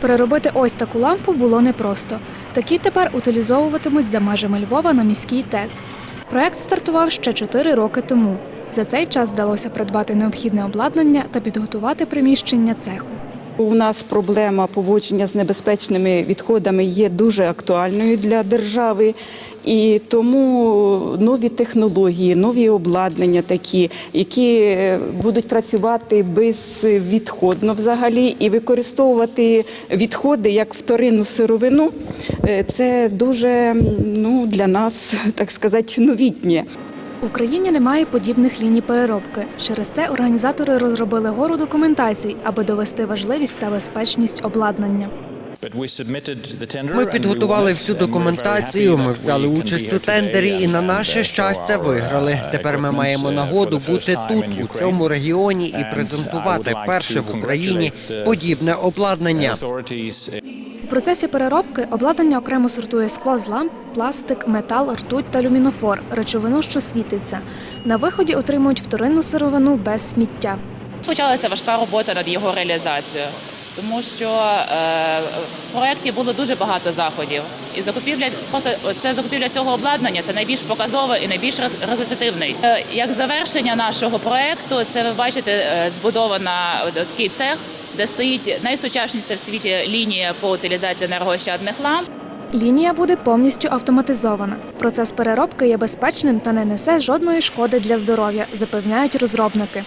Переробити ось таку лампу було непросто. Такі тепер утилізовуватимуть за межами Львова на міській ТЕЦ. Проект стартував ще 4 роки тому. За цей час вдалося придбати необхідне обладнання та підготувати приміщення цеху. У нас проблема поводження з небезпечними відходами є дуже актуальною для держави, і тому нові технології, нові обладнання такі, які будуть працювати безвідходно взагалі і використовувати відходи як вторинну сировину. е, Це дуже ну, для нас, так сказати, новітнє. В Україні немає подібних ліній переробки. Через це організатори розробили гору документацій, аби довести важливість та безпечність обладнання. Ми підготували всю документацію. Ми взяли участь у тендері і на наше щастя виграли. Тепер ми маємо нагоду бути тут, у цьому регіоні, і презентувати перше в Україні подібне обладнання. Процесі переробки обладнання окремо сортує скло з ламп, пластик, метал, ртуть та люмінофор, речовину, що світиться. На виході отримують вторинну сировину без сміття. Почалася важка робота над його реалізацією, тому що е, в проєкті було дуже багато заходів. І закупівля це закупівля цього обладнання це найбільш показове і найбільш рез- результативний. Е, як завершення нашого проєкту, це ви бачите, е, збудована такий цех, де стоїть найсучасніша в світі лінія по утилізації енергоощадних ламп. Лінія буде повністю автоматизована. Процес переробки є безпечним та не несе жодної шкоди для здоров'я, запевняють розробники.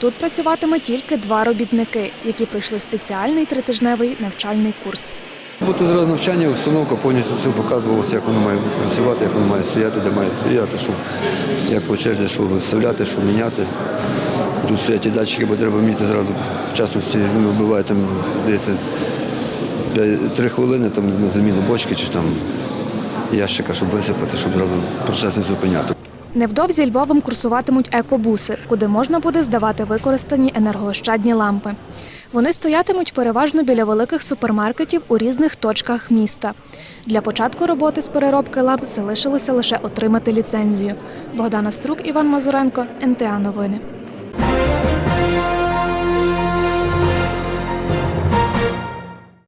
Тут працюватиме тільки два робітники, які пройшли спеціальний тритижневий навчальний курс. Бо тут зразу навчання, установка повністю все показувалося, як воно має працювати, як воно має стояти, де має стояти, що, як по черзі, що вставляти, що міняти. Тут стоять і датчики, бо треба вміти зразу в ну, буває там, здається, три хвилини там, на заміну бочки чи там ящика, щоб висипати, щоб зразу процес не зупиняти. Невдовзі Львовом курсуватимуть екобуси, куди можна буде здавати використані енергоощадні лампи. Вони стоятимуть переважно біля великих супермаркетів у різних точках міста. Для початку роботи з переробки ламп залишилося лише отримати ліцензію. Богдана Струк, Іван Мазуренко, НТА Новини.